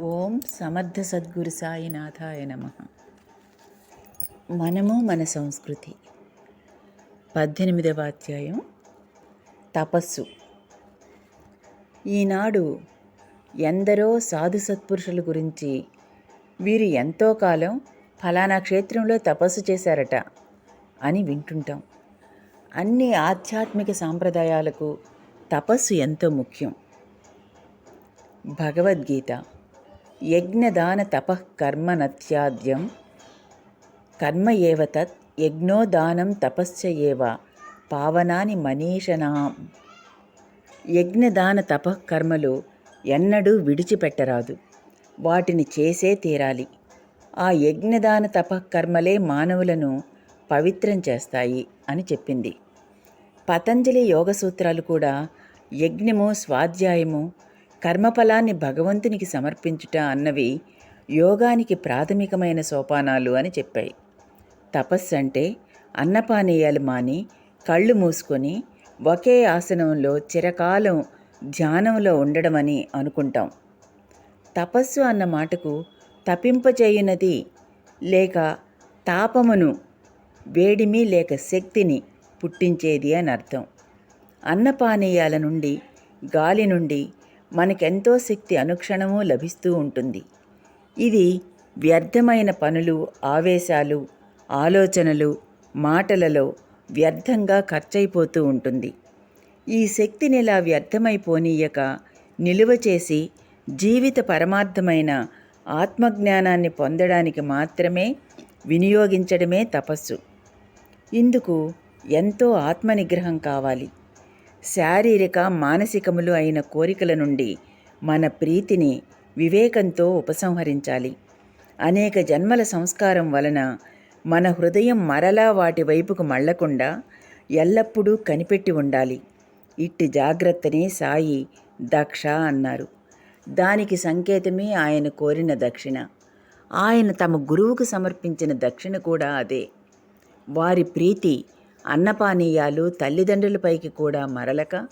ఓం సమర్థ సద్గురు సాయినాథాయ నమ. మనము మన సంస్కృతి. పద్దెనిమిదవ అధ్యాయం. తపస్సు. ఈనాడు ఎందరో సాధు సత్పురుషుల గురించి వీరు ఎంతో కాలం ఫలానా క్షేత్రంలో తపస్సు చేశారట అని వింటుంటాం. అన్ని ఆధ్యాత్మిక సాంప్రదాయాలకు తపస్సు ఎంతో ముఖ్యం. భగవద్గీత. యజ్ఞదాన తపః కర్మ నత్యాద్యం కర్మ ఏవ తత్ యజ్ఞోదానం తపశ్చ ఏవ పావనాని మనీషనాం యజ్ఞదాన తపః కర్మలు ఎన్నడూ విడిచిపెట్టరాదు. వాటిని చేసే తీరాలి. ఆ యజ్ఞదాన తపకర్మలే మానవులను పవిత్రం చేస్తాయి అని చెప్పింది. పతంజలి యోగ సూత్రాలు కూడా యజ్ఞము స్వాధ్యాయము కర్మఫలాన్ని భగవంతునికి సమర్పించుట అన్నవి యోగానికి ప్రాథమికమైన సోపానాలు అని చెప్పాయి. తపస్సు అంటే అన్నపానీయాలు మాని కళ్ళు మూసుకొని ఒకే ఆసనంలో చిరకాలం ధ్యానంలో ఉండడమని అనుకుంటాం. తపస్సు అన్న మాటకు తపింపచేయునది లేక తాపమును వేడిమి లేక శక్తిని పుట్టించేది అని అర్థం. అన్నపానీయాల నుండి గాలి నుండి మనకెంతో శక్తి అనుక్షణము లభిస్తూ ఉంటుంది. ఇది వ్యర్థమైన పనులు ఆవేశాలు ఆలోచనలు మాటలలో వ్యర్థంగా ఖర్చయిపోతూ ఉంటుంది. ఈ శక్తిని ఇలా వ్యర్థమైపోనీయక నిలువ చేసి జీవిత పరమార్థమైన ఆత్మజ్ఞానాన్ని పొందడానికి మాత్రమే వినియోగించడమే తపస్సు. ఇందుకు ఎంతో ఆత్మనిగ్రహం కావాలి. శారీరక మానసికములు అయిన కోరికల నుండి మన ప్రీతిని వివేకంతో ఉపసంహరించాలి. అనేక జన్మల సంస్కారం వలన మన హృదయం మరలా వాటి వైపుకు మళ్ళకుండా ఎల్లప్పుడూ కనిపెట్టి ఉండాలి. ఇట్టి జాగ్రత్తనే సాయి దక్ష అన్నారు. దానికి సంకేతమే ఆయన కోరిన దక్షిణ. ఆయన తమ గురువుకు సమర్పించిన దక్షిణ కూడా అదే. వారి ప్రీతి అన్నపానీయాలు తల్లిదండ్రులపైకి కూడా మరలక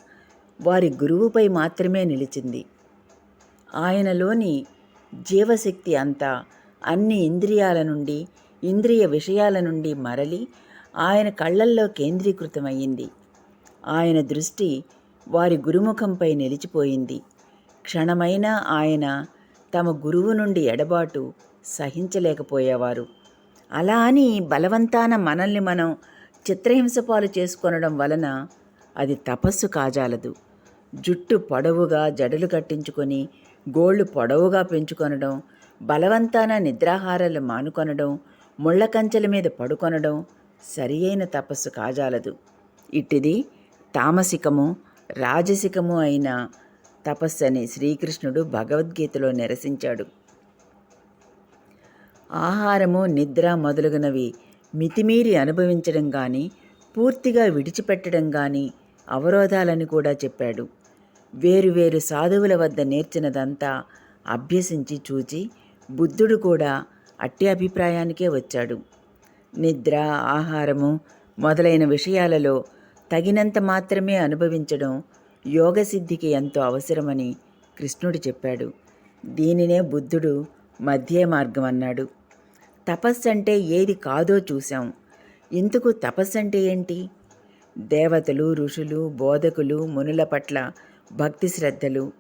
వారి గురువుపై మాత్రమే నిలిచింది. ఆయనలోని జీవశక్తి అంతా అన్ని ఇంద్రియాల నుండి ఇంద్రియ విషయాల నుండి మరలి ఆయన కళ్ళల్లో కేంద్రీకృతమయ్యింది. ఆయన దృష్టి వారి గురుముఖంపై నిలిచిపోయింది. క్షణమైనా ఆయన తమ గురువు నుండి ఎడబాటు సహించలేకపోయేవారు. అలా అని బలవంతాన మనల్ని మనం చిత్రహింస పాలు చేసుకొనడం వలన అది తపస్సు కాజాలదు. జుట్టు పొడవుగా జడలు కట్టించుకొని గోళ్ళు పొడవుగా పెంచుకొనడం బలవంతాన నిద్రాహారాలు మానుకొనడం ముళ్ళ కంచెల మీద పడుకొనడం సరి అయిన తపస్సు కాజాలదు. ఇట్టిది తామసికము రాజసికము అయిన తపస్సని శ్రీకృష్ణుడు భగవద్గీతలో నిరసించాడు. ఆహారము నిద్ర మొదలగునవి మితిమీరి అనుభవించడం కానీ పూర్తిగా విడిచిపెట్టడం కానీ అవరోధాలని కూడా చెప్పాడు. వేరువేరు సాధువుల వద్ద నేర్చినదంతా అభ్యసించి చూచి బుద్ధుడు కూడా అట్టి అభిప్రాయానికే వచ్చాడు. నిద్ర ఆహారము మొదలైన విషయాలలో తగినంత మాత్రమే అనుభవించడం యోగసిద్ధికి ఎంతో అవసరమని కృష్ణుడు చెప్పాడు. దీనినే బుద్ధుడు మధ్య మార్గం అన్నాడు. తపస్సు అంటే ఏది కాదో చూశాం. ఇందుకు తపస్సు అంటే ఏంటి? దేవతలు ఋషులు బోధకులు మునుల పట్ల భక్తి శ్రద్ధలు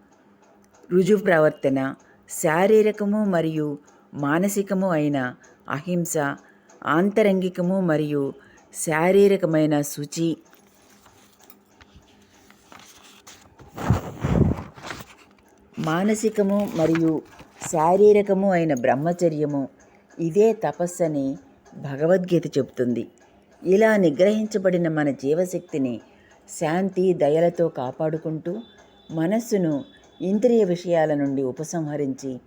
రుజు ప్రవర్తన శారీరకము మరియు మానసికము అయిన అహింస ఆంతరంగికము మరియు శారీరకమైన శుచి. మానసికము మరియు శారీరకము అయిన బ్రహ్మచర్యము ఇదే తపస్సని భగవద్గీత చెబుతుంది. ఇలా నిగ్రహించబడిన మన జీవశక్తిని శాంతి దయలతో కాపాడుకుంటూ మనస్సును ఇంద్రియ విషయాల నుండి ఉపసంహరించి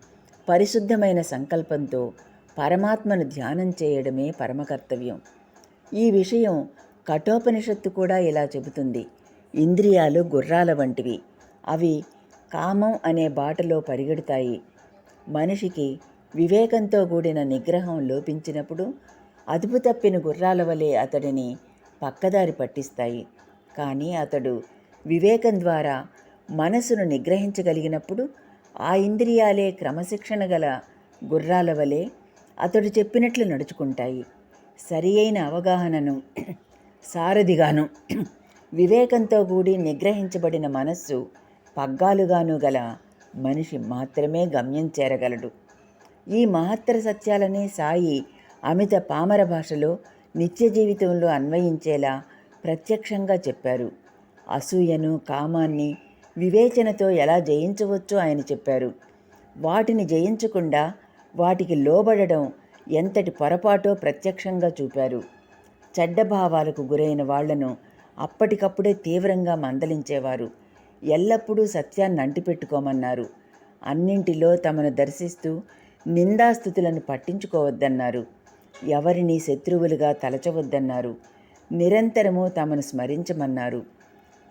పరిశుద్ధమైన సంకల్పంతో పరమాత్మను ధ్యానం చేయడమే పరమకర్తవ్యం. ఈ విషయం కఠోపనిషత్తు కూడా ఇలా చెబుతుంది. ఇంద్రియాలు గుర్రాల వంటివి. అవి కామం అనే బాటలో పరిగెడతాయి. మనిషికి వివేకంతో కూడిన నిగ్రహం లోపించినప్పుడు అదుపు తప్పిన గుర్రాల వలె అతడిని పక్కదారి పట్టిస్తాయి. కానీ అతడు వివేకం ద్వారా మనసును నిగ్రహించగలిగినప్పుడు ఆ ఇంద్రియాలే క్రమశిక్షణ గల గుర్రాల వలె అతడు చెప్పినట్లు నడుచుకుంటాయి. సరి అయిన అవగాహనను సారథిగాను వివేకంతో కూడి నిగ్రహించబడిన మనస్సు పగ్గాలుగాను గల మనిషి మాత్రమే గమ్యం చేరగలడు. ఈ మహత్తర సత్యాలనే సాయి అమిత పామర భాషలో నిత్య జీవితంలో అన్వయించేలా ప్రత్యక్షంగా చెప్పారు. అసూయను కామాన్ని వివేచనతో ఎలా జయించవచ్చో ఆయన చెప్పారు. వాటిని జయించకుండా వాటికి లోబడడం ఎంతటి పొరపాటో ప్రత్యక్షంగా చూపారు. చెడ్డ భావాలకు గురైన వాళ్ళను అప్పటికప్పుడే తీవ్రంగా మందలించేవారు. ఎల్లప్పుడూ సత్యాన్ని అంటిపెట్టుకోమన్నారు. అన్నింటిలో తమను దర్శిస్తూ నిందాస్థుతులను పట్టించుకోవద్దన్నారు. ఎవరిని శత్రువులుగా తలచవద్దన్నారు. నిరంతరము తమను స్మరించమన్నారు.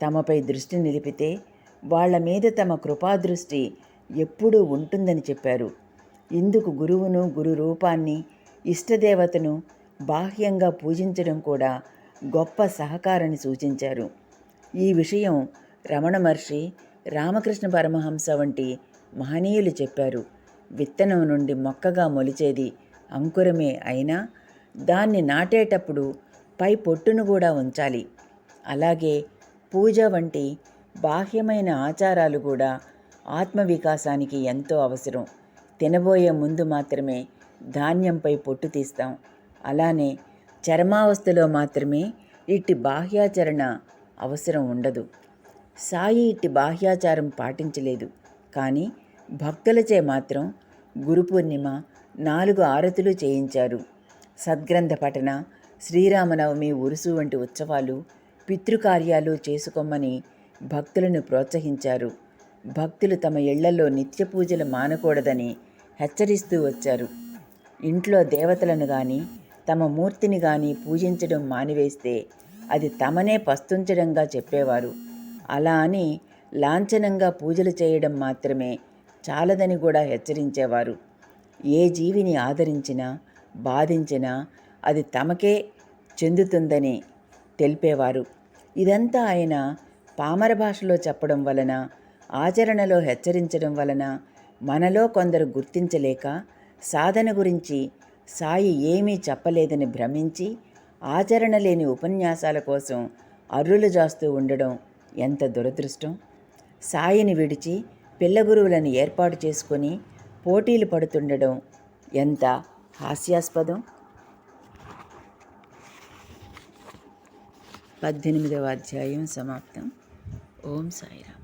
తమపై దృష్టి నిలిపితే వాళ్ళ మీద తమ కృపాదృష్టి ఎప్పుడూ ఉంటుందని చెప్పారు. ఇందుకు గురువును గురు రూపాన్ని ఇష్టదేవతను బాహ్యంగా పూజించడం కూడా గొప్ప సహకారాన్ని సూచించారు. ఈ విషయం రమణ మహర్షి రామకృష్ణ పరమహంస వంటి మహనీయులు చెప్పారు. విత్తనం నుండి మొక్కగా మొలిచేది అంకురమే అయినా దాన్ని నాటేటప్పుడు పై పొట్టును కూడా ఉంచాలి. అలాగే పూజ వంటి బాహ్యమైన ఆచారాలు కూడా ఆత్మవికాసానికి ఎంతో అవసరం. తినబోయే ముందు మాత్రమే ధాన్యంపై పొట్టు తీస్తాం. అలానే చర్మావస్థలో మాత్రమే ఇట్టి బాహ్యాచరణ అవసరం ఉండదు. సాయి ఇట్టి బాహ్యాచారం పాటించలేదు. కానీ భక్తులచే మాత్రం గురు పూర్ణిమ నాలుగు ఆరతులు చేయించారు. సద్గ్రంథ పఠన శ్రీరామనవమి ఉరుసు వంటి ఉత్సవాలు పితృకార్యాలు చేసుకోమని భక్తులను ప్రోత్సహించారు. భక్తులు తమ ఇళ్ళలో నిత్య పూజలు మానకూడదని హెచ్చరిస్తూ వచ్చారు. ఇంట్లో దేవతలను కానీ తమ మూర్తిని కానీ పూజించడం మానివేస్తే అది తమనే పస్తుంచడంగా చెప్పేవారు. అలా అని లాంఛనంగా పూజలు చేయడం మాత్రమే చాలదని కూడా హెచ్చరించేవారు. ఏ జీవిని ఆదరించినా బాధించినా అది తమకే చెందుతుందని తెలిపేవారు. ఇదంతా ఆయన పామర భాషలో చెప్పడం వలన ఆచరణలో హెచ్చరించడం వలన మనలో కొందరు గుర్తించలేక సాధన గురించి సాయి ఏమీ చెప్పలేదని భ్రమించి ఆచరణ లేని ఉపన్యాసాల కోసం అర్రులు జాస్తూ ఉండడం ఎంత దురదృష్టం! సాయిని విడిచి పిల్ల గురువులను ఏర్పాటు చేసుకొని పోటీలు పడుతుండడం ఎంత హాస్యాస్పదం? పద్దెనిమిదవ అధ్యాయం సమాప్తం. ఓం సాయిరామ్.